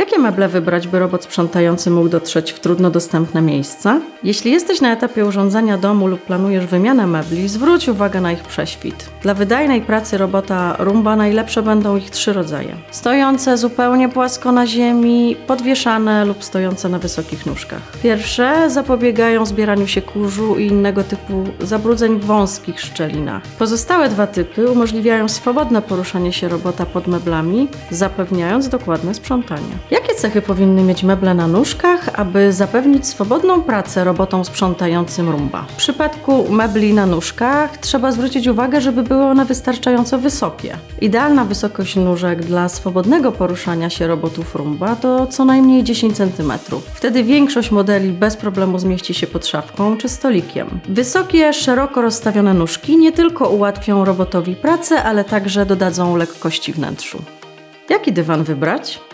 Jakie meble wybrać, by robot sprzątający mógł dotrzeć w trudno dostępne miejsca? Jeśli jesteś na etapie urządzania domu lub planujesz wymianę mebli, zwróć uwagę na ich prześwit. Dla wydajnej pracy robota Roomba najlepsze będą ich trzy rodzaje. Stojące zupełnie płasko na ziemi, podwieszane lub stojące na wysokich nóżkach. Pierwsze zapobiegają zbieraniu się kurzu i innego typu zabrudzeń w wąskich szczelinach. Pozostałe dwa typy umożliwiają swobodne poruszanie się robota pod meblami, zapewniając dokładne sprzątanie. Cechy powinny mieć meble na nóżkach, aby zapewnić swobodną pracę robotom sprzątającym Roomba? W przypadku mebli na nóżkach trzeba zwrócić uwagę, żeby były one wystarczająco wysokie. Idealna wysokość nóżek dla swobodnego poruszania się robotów Roomba to co najmniej 10 cm. Wtedy większość modeli bez problemu zmieści się pod szafką czy stolikiem. Wysokie, szeroko rozstawione nóżki nie tylko ułatwią robotowi pracę, ale także dodadzą lekkości wnętrzu. Jaki dywan wybrać?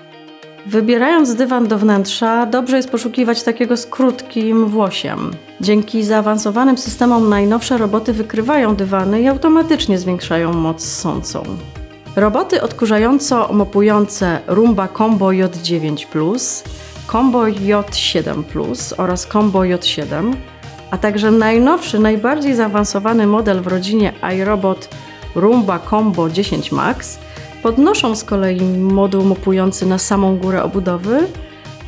Wybierając dywan do wnętrza, dobrze jest poszukiwać takiego z krótkim włosiem. Dzięki zaawansowanym systemom najnowsze roboty wykrywają dywany i automatycznie zwiększają moc sącą. Roboty odkurzająco-mopujące Roomba Combo J9 Combo J7 oraz Combo J7, a także najnowszy, najbardziej zaawansowany model w rodzinie iRobot Roomba Combo 10 Max podnoszą z kolei moduł mopujący na samą górę obudowy,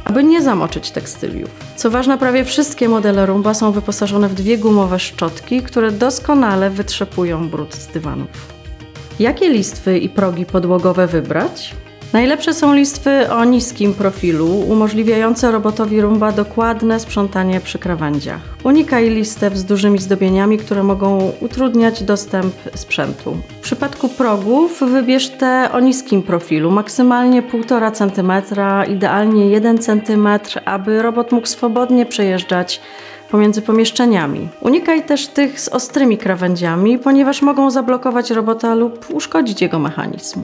aby nie zamoczyć tekstyliów. Co ważne, prawie wszystkie modele Roomba są wyposażone w dwie gumowe szczotki, które doskonale wytrzepują brud z dywanów. Jakie listwy i progi podłogowe wybrać? Najlepsze są listwy o niskim profilu, umożliwiające robotowi Roomba dokładne sprzątanie przy krawędziach. Unikaj listew z dużymi zdobieniami, które mogą utrudniać dostęp sprzętu. W przypadku progów wybierz te o niskim profilu, maksymalnie 1,5 cm, idealnie 1 cm, aby robot mógł swobodnie przejeżdżać pomiędzy pomieszczeniami. Unikaj też tych z ostrymi krawędziami, ponieważ mogą zablokować robota lub uszkodzić jego mechanizm.